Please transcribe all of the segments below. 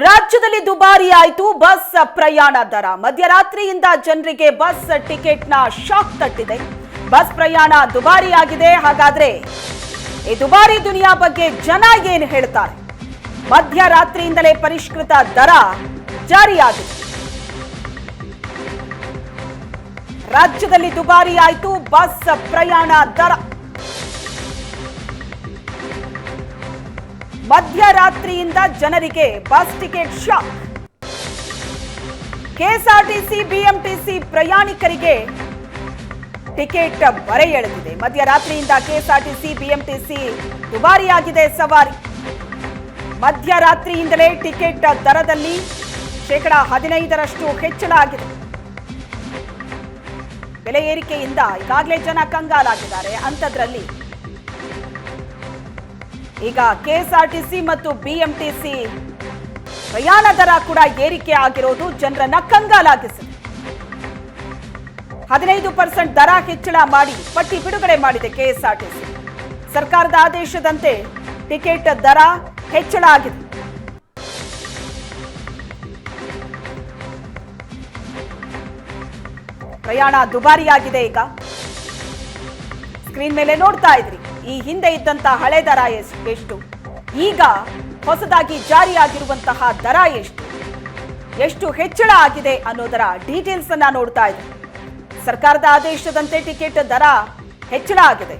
ರಾಜ್ಯದಲ್ಲಿ ದುಬಾರಿ ಆಯಿತು ಬಸ್ ಪ್ರಯಾಣ ದರ. ಮಧ್ಯರಾತ್ರಿಯಿಂದ ಜನರಿಗೆ ಬಸ್ ಟಿಕೆಟ್ನ ಶಾಕ್ ತಟ್ಟಿದೆ. ಬಸ್ ಪ್ರಯಾಣ ದುಬಾರಿ ಆಗಿದೆ. ಹಾಗಾದ್ರೆ ಈ ದುಬಾರಿ ದುನಿಯಾ ಬಗ್ಗೆ ಜನ ಏನು ಹೇಳ್ತಾರೆ? ಮಧ್ಯರಾತ್ರಿಯಿಂದಲೇ ಪರಿಷ್ಕೃತ ದರ ಜಾರಿಯಾಗಿದೆ. ರಾಜ್ಯದಲ್ಲಿ ದುಬಾರಿ ಆಯಿತು ಬಸ್ ಪ್ರಯಾಣ ದರ. ಮಧ್ಯರಾತ್ರಿಯಿಂದ ಜನರಿಗೆ bus ticket shock. KSRTC, BMTC ಪ್ರಯಾಣಿಕರಿಗೆ ಟಿಕೆಟ್ ಬರೆ ಎಳೆದಿದೆ ಮಧ್ಯರಾತ್ರಿಯಿಂದ ಕೆಎಸ್ಆರ್ಟಿಸಿ, ಬಿಎಂಟಿಸಿ ದುಬಾರಿಯಾಗಿದೆ ಸವಾರಿ. ಮಧ್ಯರಾತ್ರಿಯಿಂದಲೇ ಟಿಕೆಟ್ ದರದಲ್ಲಿ ಶೇಕಡ ಹದಿನೈದರಷ್ಟು ಹೆಚ್ಚಳ ಆಗಿದೆ. ಬೆಲೆ ಏರಿಕೆಯಿಂದ ಈಗಾಗಲೇ ಜನ ಕಂಗಾಲಾಗಿದ್ದಾರೆ. ಅಂಥದ್ರಲ್ಲಿ ಈಗ ಕೆಎಸ್ಆರ್ಟಿಸಿ ಮತ್ತು ಬಿಎಂಟಿಸಿ ಪ್ರಯಾಣ ದರ ಕೂಡ ಏರಿಕೆ ಆಗಿರೋದು ಜನರನ್ನ ಕಂಗಾಲಾಗಿಸಿದೆ. ಹದಿನೈದು ಪರ್ಸೆಂಟ್ ದರ ಹೆಚ್ಚಳ ಮಾಡಿ ಪಟ್ಟಿ ಬಿಡುಗಡೆ ಮಾಡಿದೆ ಕೆಎಸ್ಆರ್ಟಿಸಿ. ಸರ್ಕಾರದ ಆದೇಶದಂತೆ ಟಿಕೆಟ್ ದರ ಹೆಚ್ಚಳ ಆಗಿದೆ. ಪ್ರಯಾಣ ದುಬಾರಿಯಾಗಿದೆ ಈಗ. ಸ್ಕ್ರೀನ್ ಮೇಲೆ ನೋಡ್ತಾ ಇದ್ರಿ. ಈ ಹಿಂದೆ ಇದ್ದಂತಹ ಹಳೆ ದರ ಎಷ್ಟು? ಈಗ ಹೊಸದಾಗಿ ಜಾರಿಯಾಗಿರುವಂತಹ ದರ ಎಷ್ಟು? ಎಷ್ಟು ಹೆಚ್ಚಳ ಆಗಿದೆ ಅನ್ನೋದರ ಡೀಟೇಲ್ಸ್ ಅನ್ನ ನೋಡ್ತಾ ಇದೆ ಸರ್ಕಾರದ ಆದೇಶದಂತೆ ಟಿಕೆಟ್ ದರ ಹೆಚ್ಚಳ ಆಗಿದೆ.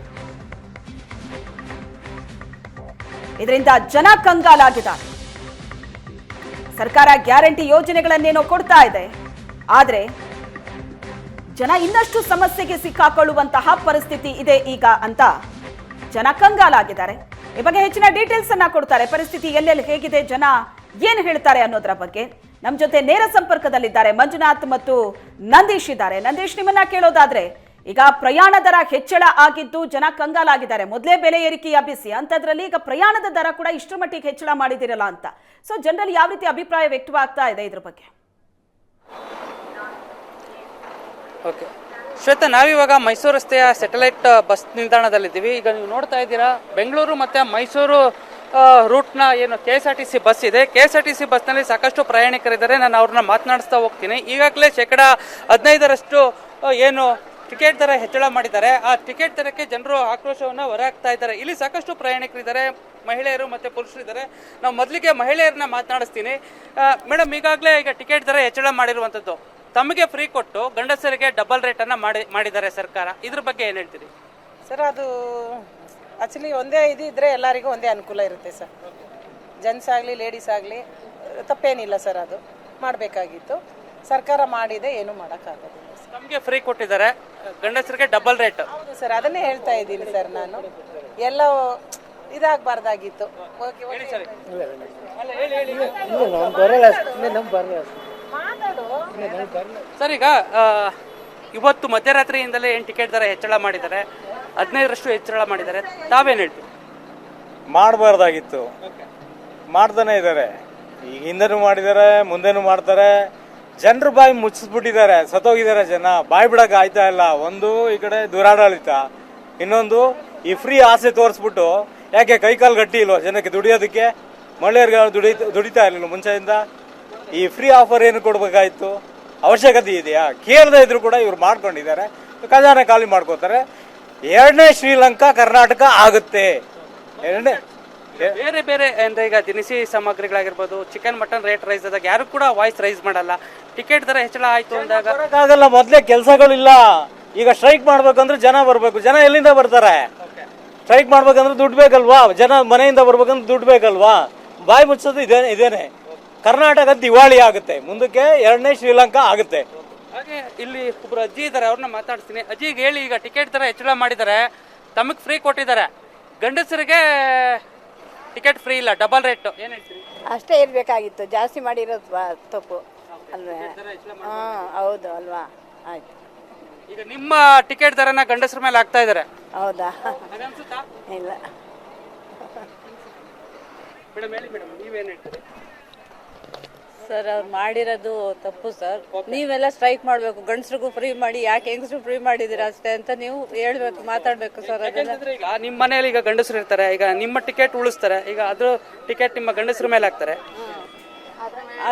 ಇದರಿಂದ ಜನ ಕಂಗಾಲಾಗಿದ್ದಾರೆ. ಸರ್ಕಾರ ಗ್ಯಾರಂಟಿ ಯೋಜನೆಗಳನ್ನೇನೋ ಕೊಡ್ತಾ ಇದೆ. ಆದ್ರೆ ಜನ ಇನ್ನಷ್ಟು ಸಮಸ್ಯೆಗೆ ಸಿಕ್ಕಾಕೊಳ್ಳುವಂತಹ ಪರಿಸ್ಥಿತಿ ಇದೆ ಈಗ ಅಂತ ಜನ ಕಂಗಾಲಾಗಿದ್ದಾರೆ. ಈ ಬಗ್ಗೆ ಹೆಚ್ಚಿನ ಡೀಟೇಲ್ಸ್ ಅನ್ನ ಕೊಡ್ತಾರೆ. ಪರಿಸ್ಥಿತಿ ಎಲ್ಲೆಲ್ಲಿ ಹೇಗಿದೆ, ಜನ ಏನ್ ಹೇಳ್ತಾರೆ ಅನ್ನೋದರ ಬಗ್ಗೆ. ನಮ್ಮ ಜೊತೆ ನೇರ ಸಂಪರ್ಕದಲ್ಲಿದ್ದಾರೆ ಮಂಜುನಾಥ್ ಮತ್ತು ನಂದೀಶ್ ಇದ್ದಾರೆ. ನಂದೀಶ್, ನಿಮ್ಮನ್ನ ಕೇಳೋದಾದ್ರೆ, ಈಗ ಪ್ರಯಾಣ ದರ ಹೆಚ್ಚಳ ಆಗಿದ್ದು ಜನ ಕಂಗಾಲಾಗಿದ್ದಾರೆ. ಮೊದಲೇ ಬೆಲೆ ಏರಿಕೆಯ ಬಿಸಿ ಅಂತದ್ರಲ್ಲಿ ಈಗ ಪ್ರಯಾಣದ ದರ ಕೂಡ ಇಷ್ಟರ ಮಟ್ಟಿಗೆ ಹೆಚ್ಚಳ ಮಾಡಿದಿರಲ್ಲ ಅಂತ. ಸೊ ಜನರಲ್ಲಿ ಯಾವ ರೀತಿ ಅಭಿಪ್ರಾಯ ವ್ಯಕ್ತವಾಗ್ತಾ ಇದೆ ಇದ್ರ ಬಗ್ಗೆ? ಓಕೆ ಶ್ವೇತಾ, ನಾವಿವಾಗ ಮೈಸೂರು ರಸ್ತೆಯ ಸೆಟಲೈಟ್ ಬಸ್ ನಿಲ್ದಾಣದಲ್ಲಿದ್ದೀವಿ. ಈಗ ನೀವು ನೋಡ್ತಾ ಇದ್ದೀರಾ, ಬೆಂಗಳೂರು ಮತ್ತು ಮೈಸೂರು ರೂಟ್ನ ಏನು K S R T C bus ಇದೆ. K S R T C ಬಸ್ನಲ್ಲಿ ಸಾಕಷ್ಟು ಪ್ರಯಾಣಿಕರಿದ್ದಾರೆ. ನಾನು ಅವ್ರನ್ನ ಮಾತನಾಡಿಸ್ತಾ ಹೋಗ್ತೀನಿ. ಈಗಾಗಲೇ ಶೇಕಡ ಹದಿನೈದರಷ್ಟು ಏನು ಟಿಕೆಟ್ ದರ ಹೆಚ್ಚಳ ಮಾಡಿದ್ದಾರೆ. ಆ ಟಿಕೆಟ್ ದರಕ್ಕೆ ಜನರು ಆಕ್ರೋಶವನ್ನು ಹೊರಹಾಕ್ತಾ ಇದ್ದಾರೆ. ಇಲ್ಲಿ ಸಾಕಷ್ಟು ಪ್ರಯಾಣಿಕರಿದ್ದಾರೆ, ಮಹಿಳೆಯರು ಮತ್ತು ಪುರುಷರಿದ್ದಾರೆ. ನಾವು ಮೊದಲಿಗೆ ಮಹಿಳೆಯರನ್ನ ಮಾತನಾಡಿಸ್ತೀನಿ. ಮೇಡಮ್, ಈಗಾಗಲೇ ಈಗ ಟಿಕೆಟ್ ದರ ಹೆಚ್ಚಳ ಮಾಡಿರುವಂಥದ್ದು ತಮಗೆ ಫ್ರೀ ಕೊಟ್ಟು ಗಂಡಸರಿಗೆ ಡಬಲ್ ರೇಟನ್ನು ಮಾಡಿ ಮಾಡಿದ್ದಾರೆ ಸರ್ಕಾರ. ಇದ್ರ ಬಗ್ಗೆ ಏನು ಹೇಳ್ತೀರಿ? ಸರ್ ಅದು ಆಕ್ಚುಲಿ ಒಂದೇ ಇದು ಇದ್ರೆ ಎಲ್ಲರಿಗೂ ಒಂದೇ ಅನುಕೂಲ ಇರುತ್ತೆ ಸರ್ ಜೆಂಟ್ಸ್ ಆಗಲಿ ಲೇಡೀಸ್ ಆಗಲಿ ತಪ್ಪೇನಿಲ್ಲ ಸರ್ ಅದು. ಮಾಡಬೇಕಾಗಿತ್ತು. ಸರ್ಕಾರ ಮಾಡಿದೆ ಏನೂ ಮಾಡೋಕ್ಕಾಗೋದಿಲ್ಲ ನಮಗೆ ತಮಗೆ ಫ್ರೀ ಕೊಟ್ಟಿದ್ದಾರೆ ಗಂಡಸರಿಗೆ ಡಬಲ್ ರೇಟ್ ಹೌದು ಸರ್ ಅದನ್ನೇ ಹೇಳ್ತಾ ಇದ್ದೀನಿ ಸರ್ ನಾನು. ಎಲ್ಲ ಇದಾಗಬಾರ್ದಾಗಿತ್ತು. Okay okay. ಮಾತಾಡು ಸರ್ ಈಗ ಇವತ್ತು ಮಧ್ಯರಾತ್ರಿಯಿಂದಲೇ ಏನು ಟಿಕೆಟ್ ದರ ಹೆಚ್ಚಳ ಮಾಡಿದ್ದಾರೆ? ಹದಿನೈದರಷ್ಟು ಹೆಚ್ಚಳ ಮಾಡಿದ್ದಾರೆ. ತಾವೇನು ಹೇಳ್ತೀವಿ ಮಾಡಬಾರ್ದಾಗಿತ್ತು. ಮಾಡ್ತಾನೆ ಇದ್ದಾರೆ. ಈಗ ಹಿಂದೆನೂ ಮಾಡಿದ್ದಾರೆ ಮುಂದೆನೂ ಮಾಡ್ತಾರೆ. ಜನರು ಬಾಯಿ ಮುಚ್ಚಿಸ್ಬಿಟ್ಟಿದ್ದಾರೆ. ಸತ್ತೋಗಿದ್ದಾರೆ ಜನ. ಬಾಯಿ ಬಿಡಕ್ಕೆ ಆಯ್ತಾ ಇಲ್ಲ. ಒಂದು ಈ ಕಡೆ ದುರಾಡಳಿತ. ಇನ್ನೊಂದು ಈ ಫ್ರೀ ಆಸೆ ತೋರಿಸ್ಬಿಟ್ಟು ಯಾಕೆ ಕೈಕಾಲು ಗಟ್ಟಿ ಇಲ್ವಾ? ಜನಕ್ಕೆ ದುಡಿಯೋದಕ್ಕೆ. ಮಹಿಳೆಯರಿಗೆ ದುಡಿ ದುಡಿತಾ ಇರಲಿಲ್ಲ ಮುಂಚೆಯಿಂದ? ಈ ಫ್ರೀ ಆಫರ್ ಏನು ಕೊಡ್ಬೇಕಾಯ್ತು? ಅವಶ್ಯಕತೆ ಇದೆಯಾ? ಕೇಳದೇ ಇದ್ರು ಕೂಡ ಇವ್ರು ಮಾಡ್ಕೊಂಡಿದ್ದಾರೆ. ಖಜಾನೆ ಖಾಲಿ ಮಾಡ್ಕೋತಾರೆ. ಎರಡನೇ ಶ್ರೀಲಂಕಾ ಕರ್ನಾಟಕ ಆಗುತ್ತೆ. ಎರಡನೇ ಬೇರೆ ಬೇರೆ ಅಂದ್ರೆ ಈಗ ದಿನಸಿ ಸಾಮಗ್ರಿಗಳಾಗಿರ್ಬೋದು ಚಿಕನ್ ಮಟನ್ ರೇಟ್ ರೈಸ್ ಆದಾಗ ಯಾರು ಕೂಡ ವಾಯ್ಸ್ ರೈಸ್ ಮಾಡಲ್ಲ. ಟಿಕೆಟ್ ದರ ಹೆಚ್ಚಳ ಆಯ್ತು ಅಂದಾಗ ಆಗಲ್ಲ ಮೊದಲೇ ಕೆಲಸಗಳಿಲ್ಲ. ಈಗ ಸ್ಟ್ರೈಕ್ ಮಾಡ್ಬೇಕಂದ್ರೆ ಜನ ಬರ್ಬೇಕು. ಜನ ಎಲ್ಲಿಂದ ಬರ್ತಾರೆ? ಸ್ಟ್ರೈಕ್ ಮಾಡ್ಬೇಕಂದ್ರೆ ದುಡ್ಡು ಬೇಕಲ್ವಾ? ಜನ ಮನೆಯಿಂದ ಬರ್ಬೇಕಂದ್ರೆ ದುಡ್ಡು ಬೇಕಲ್ವಾ? ಬಾಯಿ ಮುಚ್ಚೋದು ಇದೇ ಇದೇನೆ. ಕರ್ನಾಟಕ ದಿವಾಳಿ ಆಗುತ್ತೆ. ಮುಂದಕ್ಕೆ ಎರಡನೇ ಶ್ರೀಲಂಕಾ ಆಗುತ್ತೆ. ಹಾಗೆ ಇಲ್ಲಿ ಒಬ್ರು ಅಜ್ಜಿ ಇದ್ದಾರೆ ಅವ್ರನ್ನ ಮಾತಾಡ್ತೀನಿ ಅಜ್ಜಿಗೆ ಹೇಳಿ ಈಗ ಟಿಕೆಟ್ ದರ ಹೆಚ್ಚಳ ಮಾಡಿದ್ದಾರೆ. ತಮಗೆ ಫ್ರೀ ಕೊಟ್ಟಿದ್ದಾರೆ. ಗಂಡಸರಿಗೆ ಟಿಕೆಟ್ ಫ್ರೀ ಇಲ್ಲ ಡಬಲ್ ರೇಟ್ ಏನು ಹೇಳ್ತೀರಿ? ಅಷ್ಟೇ ಇರಬೇಕಾಗಿತ್ತು ಜಾಸ್ತಿ ಮಾಡಿರೋದು ಬಾ- ತಪ್ಪು. ಅಲ್ವೇ ಹಾಂ ಹೌದು ಅಲ್ವಾ? ಆಯ್ತು. ಈಗ ನಿಮ್ಮ ಟಿಕೆಟ್ ದರನ ಗಂಡಸರ ಮೇಲೆ ಹಾಕ್ತಾ ಇದ್ದಾರೆ. ಹೌದಾ? ಇಲ್ಲ. ಮೇಡಮ್ ಹೇಳಿ ಮೇಡಮ್ ನೀವೇನ್ ಹೇಳ್ತೀರಿ? ಸರ್ ಅವ್ರು ಮಾಡಿರೋದು ತಪ್ಪು ಸರ್. ನೀವೆಲ್ಲ ಸ್ಟ್ರೈಕ್ ಮಾಡಬೇಕು. ಗಂಡಸ್ರಿಗೂ ಫ್ರೀ ಮಾಡಿ ಯಾಕೆ ಹೆಂಗಸ್ರು ಫ್ರೀ ಮಾಡಿದಿರ ಅಷ್ಟೇ ಅಂತ ನೀವು ಹೇಳ್ಬೇಕು ಮಾತಾಡ್ಬೇಕು ಸರ್ ಅದನ್ನ. ಯಾಕಂತಂದ್ರೆ ಈಗ ನಿಮ್ಮ ಮನೆಯಲ್ಲಿ ಈಗ ಗಂಡಸರು ಇರ್ತಾರೆ ಈಗ ನಿಮ್ಮ ಟಿಕೆಟ್ ಉಳಿಸ್ತಾರೆ ಈಗ ಅದ್ರ ಟಿಕೆಟ್ ನಿಮ್ಮ ಗಂಡಸ್ರ ಮೇಲೆ ಹಾಕ್ತಾರೆ.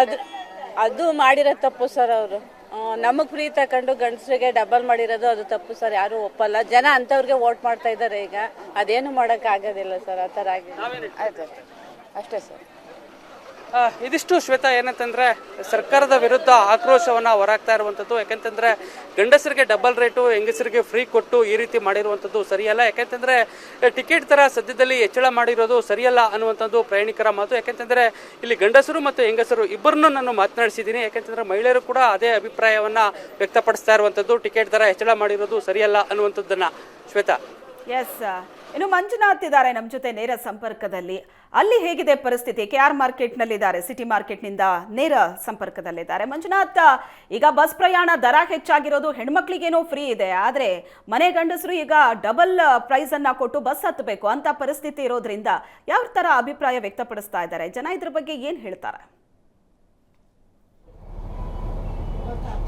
ಅದು ಅದು ಮಾಡಿರೋ ತಪ್ಪು ಸರ್ ಅವರು. ನಮಗೆ ಫ್ರೀ ತಕೊಂಡು ಗಂಡಸರಿಗೆ ಡಬಲ್ ಮಾಡಿರೋದು ಅದು ತಪ್ಪು ಸರ್ ಯಾರು ಒಪ್ಪಲ್ಲ. ಜನ ಅಂಥವ್ರಿಗೆ ವೋಟ್ ಮಾಡ್ತಾ ಇದ್ದಾರೆ ಈಗ. ಅದೇನು ಮಾಡೋಕ್ಕಾಗೋದಿಲ್ಲ ಆಗೋದಿಲ್ಲ ಸರ್ ಆ ಥರ ಆಗಿದೆ. ಆಯ್ತು ಅಷ್ಟೇ ಸರ್. ಇದಿಷ್ಟು ಶ್ವೇತ, ಏನಂತಂದ್ರೆ ಸರ್ಕಾರದ ವಿರುದ್ಧ ಆಕ್ರೋಶವನ್ನ ಹೊರಾಗ್ತಾ ಇರುವಂತದ್ದು ಯಾಕಂತಂದ್ರೆ ಗಂಡಸರಿಗೆ ಡಬಲ್ ರೇಟು ಹೆಂಗಸರಿಗೆ ಫ್ರೀ ಕೊಟ್ಟು ಈ ರೀತಿ ಮಾಡಿರುವಂತದ್ದು ಸರಿಯಲ್ಲ. ಯಾಕಂತಂದ್ರೆ ಟಿಕೆಟ್ ದರ ಸದ್ಯದಲ್ಲಿ ಹೆಚ್ಚಳ ಮಾಡಿರೋದು ಸರಿಯಲ್ಲ ಅನ್ನುವಂಥದ್ದು ಪ್ರಯಾಣಿಕರ ಮಾತು. ಯಾಕಂತಂದ್ರೆ, ಇಲ್ಲಿ ಗಂಡಸರು ಮತ್ತು ಹೆಂಗಸರು ಇಬ್ಬರನ್ನು ನಾನು ಮಾತನಾಡಿಸಿದ್ದೀನಿ. ಯಾಕಂತಂದ್ರೆ, ಮಹಿಳೆಯರು ಕೂಡ ಅದೇ ಅಭಿಪ್ರಾಯವನ್ನ ವ್ಯಕ್ತಪಡಿಸ್ತಾ ಇರುವಂತದ್ದು ಟಿಕೆಟ್ ದರ ಹೆಚ್ಚಳ ಮಾಡಿರೋದು ಸರಿಯಲ್ಲ ಅನ್ನುವಂಥದ್ದನ್ನ. ಶ್ವೇತಾ. ಎಸ್ ಇನ್ನು ಮಂಜುನಾಥ್ ಇದ್ದಾರೆ ನಮ್ಮ ಜೊತೆ ನೇರ ಸಂಪರ್ಕದಲ್ಲಿ. ಅಲ್ಲಿ ಹೇಗಿದೆ ಪರಿಸ್ಥಿತಿ? ಕೆ ಆರ್ ಮಾರ್ಕೆಟ್ನಲ್ಲಿದ್ದಾರೆ ಸಿಟಿ ಮಾರ್ಕೆಟ್ನಿಂದ ನೇರ ಸಂಪರ್ಕದಲ್ಲಿದ್ದಾರೆ. ಮಂಜುನಾಥ್, ಈಗ ಬಸ್ ಪ್ರಯಾಣ ದರ ಹೆಚ್ಚಾಗಿರೋದು ಹೆಣ್ಮಕ್ಳಿಗೇನೋ ಫ್ರೀ ಇದೆ. ಆದರೆ ಮನೆ ಗಂಡಸರು ಈಗ ಡಬಲ್ ಪ್ರೈಸ್ ಅನ್ನ ಕೊಟ್ಟು ಬಸ್ ಹತ್ತಬೇಕು ಅಂತ ಪರಿಸ್ಥಿತಿ ಇರೋದ್ರಿಂದ ಯಾವ ಥರ ಅಭಿಪ್ರಾಯ ವ್ಯಕ್ತಪಡಿಸ್ತಾ ಇದ್ದಾರೆ? ಜನ ಇದ್ರ ಬಗ್ಗೆ ಏನು ಹೇಳ್ತಾರೆ?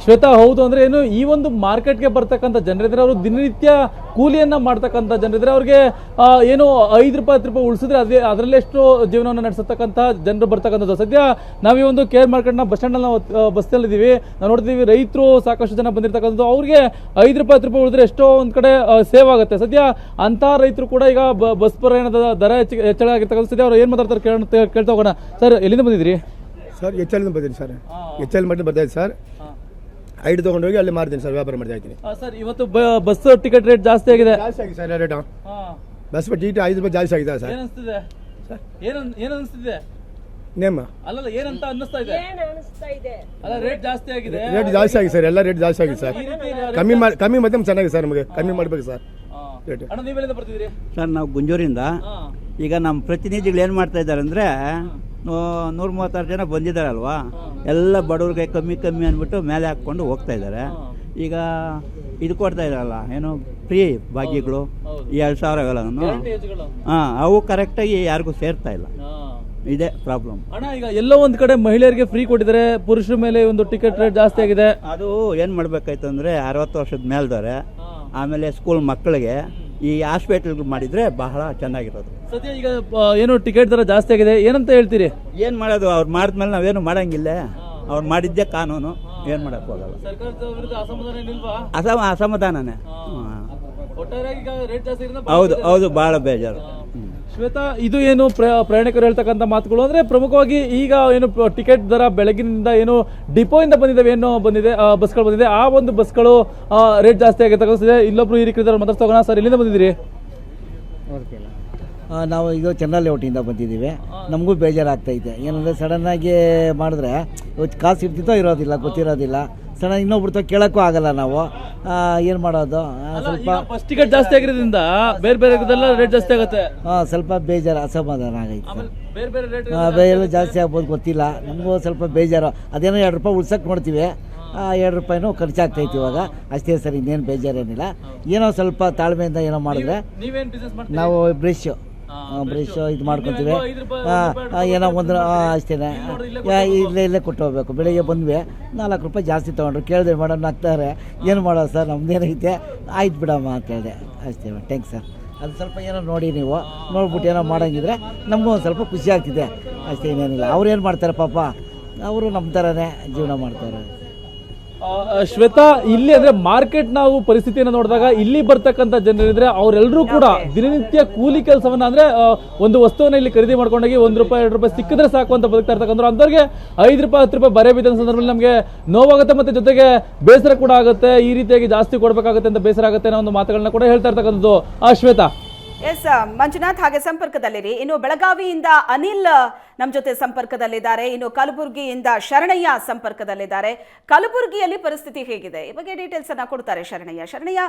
ಶ್ವೇತಾ ಹೌದು ಅಂದ್ರೆ ಏನು ಈ ಒಂದು ಮಾರ್ಕೆಟ್ಗೆ ಬರ್ತಕ್ಕಂಥ ಜನರಿದ್ರೆ ಅವರು ದಿನನಿತ್ಯ ಕೂಲಿಯನ್ನ ಮಾಡ್ತಕ್ಕಂಥ ಜನರಿದ್ರೆ ಅವ್ರಿಗೆ ಏನು ಐದು ರೂಪಾಯಿ ಹತ್ತು ರೂಪಾಯಿ ಉಳಿಸಿದ್ರೆ ಅದೇ ಅದರಲ್ಲೇ ಎಷ್ಟು ಜೀವನವನ್ನು ನಡೆಸತಕ್ಕಂಥ ಜನರು ಬರ್ತಕ್ಕಂಥದ್ದು. ಸದ್ಯ ನಾವು ಈ ಒಂದು ಕೇರ್ ಮಾರ್ಕೆಟ್ನ ಬಸ್ ಸ್ಟ್ಯಾಂಡಲ್ಲಿ ನಾವು ಬಸ್ನಲ್ಲಿ ಇದ್ದೀವಿ ನಾವು ನೋಡ್ತೀವಿ ರೈತರು ಸಾಕಷ್ಟು ಜನ ಬಂದಿರತಕ್ಕಂಥದ್ದು. ಅವ್ರಿಗೆ ಐದು ರೂಪಾಯಿ ಹತ್ತು ರೂಪಾಯಿ ಉಳಿದ್ರೆ ಎಷ್ಟೋ ಒಂದು ಕಡೆ ಸೇವ್ ಆಗುತ್ತೆ. ಸದ್ಯ ಅಂಥ ರೈತರು ಕೂಡ ಈಗ ಬಸ್ ಪ್ರಯಾಣದ ದರ ಹೆಚ್ಚಿಗೆ ಹೆಚ್ಚಳ ಆಗಿರ್ತಕ್ಕಂಥ ಸದ್ಯ ಅವ್ರು ಏನು ಮಾತಾಡ್ತಾರೆ ಕೇಳ ಕೇಳ್ತಾ ಹೋಗೋಣ. ಸರ್ ಎಲ್ಲಿಂದ ಬಂದಿದ್ರಿ ಸರ್ ಎಚ್ ಬಂದಿದ್ದೀನಿ ಬರ್ತೀನಿ ಸರ್ ಎಚ್ ಎಲ್ ಮಟ್ಟ ಬರ್ತಾ ಸರ್. ಐದು ತೊಗೊಂಡೋಗಿ ಅಲ್ಲಿ ಮಾರ್ತೀನಿ ಸರ್ ವ್ಯಾಪಾರ ಮಾಡ್ತಾ ಇದ್ದೀನಿ. ಸರ್ ಇವತ್ತು ಬ- ಬಸ್ ಟಿಕೆಟ್ ರೇಟ್ ಜಾಸ್ತಿ ಆಗಿದೆ. ಜಾಸ್ತಿ ಆಗಿದೆ ಸರ್ ರೇಟ್ ಹಾ. ಬಸ್ ಟಿಕೆಟ್ ಐದು ರೂಪಾಯಿ ಜಾಸ್ತಿ ಆಗಿದೆ ಸರ್. ಅನ್ಸ್ತಿದೆ? ಏನ್ ಏನ್ ಅನ್ಸ್ತಿದೆ? ನೇಮ ಅಲ್ಲಲ್ಲ ಏನಂತ ಅನ್ನಿಸ್ತಾ ಇದೆ? ಅಲ್ಲ ರೇಟ್ ಜಾಸ್ತಿ ಆಗಿದೆ. ರೇಟ್ ಜಾಸ್ತಿ ಆಗಿದೆ ಸರ್ ಎಲ್ಲ ರೇಟ್ ಜಾಸ್ತಿ ಆಗಿದೆ ಸರ್. ಕಮ್ಮಿ ಮಾಡಿ ಕಮ್ಮಿ ಮತ್ತೆ ಚೆನ್ನಾಗಿದೆ ಸರ್ ನಮಗೆ. ಕಮ್ಮಿ ಮಾಡ್ಬೇಕು ಸರ್. ಹಾ. ರೇಟ್ ಅಣ್ಣ ನೀವೆಲ್ಲಿಂದ ಬರ್ತಿದ್ರಿ ಸರ್ ನಾವು ಗುಂಜೂರಿಂದ ಈಗ ನಮ್ಮ ಪ್ರತಿನಿಧಿಗಳು ಏನು ಮಾಡ್ತಾ ಇದ್ದಾರೆ ಅಂದರೆ ನೂರ ಮೂವತ್ತಾರು ಜನ ಬಂದಿದ್ದಾರಲ್ವಾ? ಎಲ್ಲ ಬಡವ್ರಿಗೆ ಕಮ್ಮಿ ಕಮ್ಮಿ ಅಂದ್ಬಿಟ್ಟು ಮೇಲೆ ಹಾಕ್ಕೊಂಡು ಹೋಗ್ತಾ ಇದ್ದಾರೆ. ಈಗ ಇದು ಕೊಡ್ತಾ ಇದ್ದಾರಲ್ಲ ಏನು ಫ್ರೀ ಭಾಗ್ಯಗಳು ಈ ಎರಡು ಸಾವಿರ. ಹಾಂ ಅವು ಕರೆಕ್ಟಾಗಿ ಯಾರಿಗೂ ಸೇರ್ತಾ ಇಲ್ಲ. ಇದೇ ಪ್ರಾಬ್ಲಮ್. ಅಣ್ಣ ಈಗ ಎಲ್ಲೋ ಒಂದು ಕಡೆ ಮಹಿಳೆಯರಿಗೆ ಫ್ರೀ ಕೊಟ್ಟಿದ್ದಾರೆ ಪುರುಷರ ಮೇಲೆ ಒಂದು ಟಿಕೆಟ್ ರೇಟ್ ಜಾಸ್ತಿ ಆಗಿದೆ. ಅದು ಏನು ಮಾಡಬೇಕಾಯ್ತು ಅಂದರೆ ಅರವತ್ತು ವರ್ಷದ ಮೇಲ್ದವ್ರೆ ಆಮೇಲೆ ಸ್ಕೂಲ್ ಮಕ್ಕಳಿಗೆ ಈ ಹಾಸ್ಪಿಟಲ್ ಮಾಡಿದರೆ ಬಹಳ ಚೆನ್ನಾಗಿರೋದು. ಸದ್ಯ ಈಗ ಆ, ಏನು ಟಿಕೆಟ್ ದರ ಜಾಸ್ತಿ ಆಗಿದೆ ಏನಂತ ಹೇಳ್ತೀರಿ? ಏನು ಮಾಡೋದು ಅವ್ರು ಮಾಡಿದ್ಮೇಲೆ ನಾವೇನು ಮಾಡಂಗಿಲ್ಲ. ಅವ್ರು ಮಾಡಿದ್ದೆ ಕಾನೂನು ಏನು ಮಾಡಕ್ ಹೋಗಲ್ಲ. ಸರ್ಕಾರದ ವಿರುದ್ಧ ಅಸಮಾಧಾನ ಏನಿಲ್ವಾ? ಅಸಮ ಅಸಮಾಧಾನನೇ. ಹಾ. ಒಟ್ಟಾರೆಯಾಗಿ ಈಗ ರೇಟ್ ಜಾಸ್ತಿ ಇರೋದ್ರಿಂದ ಹೌದು ಹೌದು ಭಾಳ ಬೇಜಾರು. ಹ್ಮ್. ಶ್ವೇತಾ ಇದು ಏನು ಪ್ರ- ಪ್ರಯಾಣಿಕರು ಹೇಳ್ತಕ್ಕಂಥ ಮಾತುಗಳು? ಅಂದ್ರೆ ಪ್ರಮುಖವಾಗಿ ಈಗ ಏನು ಪ- ಟಿಕೆಟ್ ದರ ಬೆಳಗಿನಿಂದ ಏನು ಡಿಪೋಯಿಂದ ಬಂದಿದ್ದಾವೆ ಏನು ಬಂದಿದೆ ಆ, ಬಸ್ಗಳು ಬಂದಿದೆ. ಆ ಒಂದು ಬಸ್ಗಳು ಆ, ರೇಟ್ ಜಾಸ್ತಿ ಆಗಿರ್ತಕ್ಕಂಥ ಇಲ್ಲೊಬ್ರು ಹಿರಿಕರಿದ್ದಾರೆ ಮಾತಾಡ್ತಾ ಹೋಗೋಣ. ಸರ್ ಇಲ್ಲಿಂದ ಬಂದಿದ್ದೀರಿ? ಆ, ನಾವು ಇದು ಚೆನ್ನಲ್ಲಿ ಒಟ್ಟಿಂದ ಬಂದಿದ್ದೀವಿ. ನಮಗೂ ಬೇಜಾರಾಗ್ತೈತೆ. ಏನಂದರೆ ಸಡನ್ನಾಗಿ ಮಾಡಿದ್ರೆ ಇವತ್ತು ಕಾಸು ಇರ್ತಿತ್ತೋ ಇರೋದಿಲ್ಲ ಗೊತ್ತಿರೋದಿಲ್ಲ. ಸಡನ್ ಇನ್ನೊಬ್ರು ತ ಕೇಳೋಕ್ಕೂ ಆಗಲ್ಲ ನಾವು. ಏನು ಮಾಡೋದು? ಸ್ವಲ್ಪ ಟಿಕೆಟ್ ಜಾಸ್ತಿ ಆಗಿರೋದ್ರಿಂದ ಬೇರೆ ಬೇರೆ ರೇಟ್ ಜಾಸ್ತಿ ಆಗುತ್ತೆ. ಹಾಂ ಸ್ವಲ್ಪ ಬೇಜಾರು ಅಸಮಾಧಾನ ಆಗೈತೆ. ಬೇರೆ ಬೇರೆ ರೇಟ್ ಜಾಸ್ತಿ ಆಗ್ಬೋದು ಗೊತ್ತಿಲ್ಲ. ನಮಗೂ ಸ್ವಲ್ಪ ಬೇಜಾರು. ಅದೇನೋ ಎರಡು ರೂಪಾಯಿ ಉಳ್ಸಕ್ಕೆ ನೋಡ್ತೀವಿ. ಎರಡು ರೂಪಾಯಿನೂ ಖರ್ಚಾಗ್ತೈತಿ ಇವಾಗ. ಅಷ್ಟೇ ಸರ್ ಇನ್ನೇನು ಬೇಜಾರೇನಿಲ್ಲ. ಏನೋ ಸ್ವಲ್ಪ ತಾಳ್ಮೆಯಿಂದ ಏನೋ ಮಾಡಿದ್ರೆ ನಾವು ಬ್ರಷ್. ಬ್ರಷ್ ಇದು ಮಾಡ್ಕೊತೀವಿ. ಏನೋ ಒಂದು ಅಷ್ಟೇ ಇಲ್ಲೇ ಇಲ್ಲೇ ಕೊಟ್ಟು ಹೋಗ್ಬೇಕು ಬೆಳಿಗ್ಗೆ ಬಂದ್ವಿ ನಾಲ್ಕು ರೂಪಾಯಿ ಜಾಸ್ತಿ ತೊಗೊಂಡ್ರು. ಕೇಳಿದ್ರೆ ಮೇಡಮ್ ನಗ್ತಾರೆ. ಏನು ಮಾಡೋದು ಸರ್? ನಮ್ದೇನೈತೆ ಆಯ್ತು ಬಿಡಮ್ಮ ಅಂತ ಹೇಳಿದೆ. ಅಷ್ಟೇ ಥ್ಯಾಂಕ್ಸ್ ಸರ್. ಅದು ಸ್ವಲ್ಪ ಏನೋ ನೋಡಿ ನೀವು. ನೋಡ್ಬಿಟ್ಟು ಏನೋ ಮಾಡೋಂಗಿದ್ರೆ ನಮಗೂ ಒಂದು ಸ್ವಲ್ಪ ಖುಷಿ ಆಗ್ತಿದೆ. ಅಷ್ಟೇ ಇನ್ನೇನಿಲ್ಲ. ಅವ್ರು ಏನು ಮಾಡ್ತಾರೆ ಪಾಪ? ಅವರು ನಮ್ಮ ಥರನೇ ಜೀವನ ಮಾಡ್ತಾರೆ. ಶ್ವೇತಾ ಇಲ್ಲಿ ಅಂದ್ರೆ ಮಾರ್ಕೆಟ್ ನಾವು ಪರಿಸ್ಥಿತಿಯನ್ನು ನೋಡಿದಾಗ ಇಲ್ಲಿ ಬರ್ತಕ್ಕಂಥ ಜನರಿದ್ರೆ ಅವರೆಲ್ಲರೂ ಕೂಡ ದಿನನಿತ್ಯ ಕೂಲಿ ಕೆಲಸವನ್ನ ಅಂದ್ರೆ ಒಂದು ವಸ್ತುವನ್ನ ಇಲ್ಲಿ ಖರೀದಿ ಮಾಡ್ಕೊಂಡೋಗಿ ಒಂದು ರೂಪಾಯಿ ಎರಡು ರೂಪಾಯಿ ಸಿಕ್ಕಿದ್ರೆ ಸಾಕು ಅಂತ ಬದುಕ್ತಾ ಇರ್ತಕ್ಕಂಥ ಅಂಥವ್ರಿಗೆ ಐದು ರೂಪಾಯಿ ಹತ್ತು ರೂಪಾಯಿ ಬರೆ ಬಿದ್ದ ಸಂದರ್ಭದಲ್ಲಿ ನಮಗೆ ನೋವಾಗುತ್ತೆ ಮತ್ತೆ ಜೊತೆಗೆ ಬೇಸರ ಕೂಡ ಆಗುತ್ತೆ. ಈ ರೀತಿಯಾಗಿ ಜಾಸ್ತಿ ಕೊಡ್ಬೇಕಾಗುತ್ತೆ ಅಂತ ಬೇಸರ ಆಗುತ್ತೆ ಅನ್ನೋ ಒಂದು ಮಾತುಗಳನ್ನ ಕೂಡ ಹೇಳ್ತಾ ಇರ್ತಕ್ಕಂಥದ್ದು ಆ ಶ್ವೇತಾ. ಎಸ್ ಮಂಜುನಾಥ್ ಹಾಗೆ ಸಂಪರ್ಕದಲ್ಲಿರಿ. ಇನ್ನು ಬೆಳಗಾವಿಯಿಂದ ಅನಿಲ್ ನಮ್ಮ ಜೊತೆ ಸಂಪರ್ಕದಲ್ಲಿದ್ದಾರೆ. ಇನ್ನು ಕಲಬುರಗಿಯಿಂದ ಶರಣಯ್ಯ ಸಂಪರ್ಕದಲ್ಲಿದ್ದಾರೆ. ಕಲಬುರಗಿಯಲ್ಲಿ ಪರಿಸ್ಥಿತಿ ಹೇಗಿದೆ? ಈ ಬಗ್ಗೆ ಡೀಟೇಲ್ಸ್ ಅನ್ನ ಕೊಡ್ತಾರೆ ಶರಣಯ್ಯ. ಶರಣಯ್ಯ,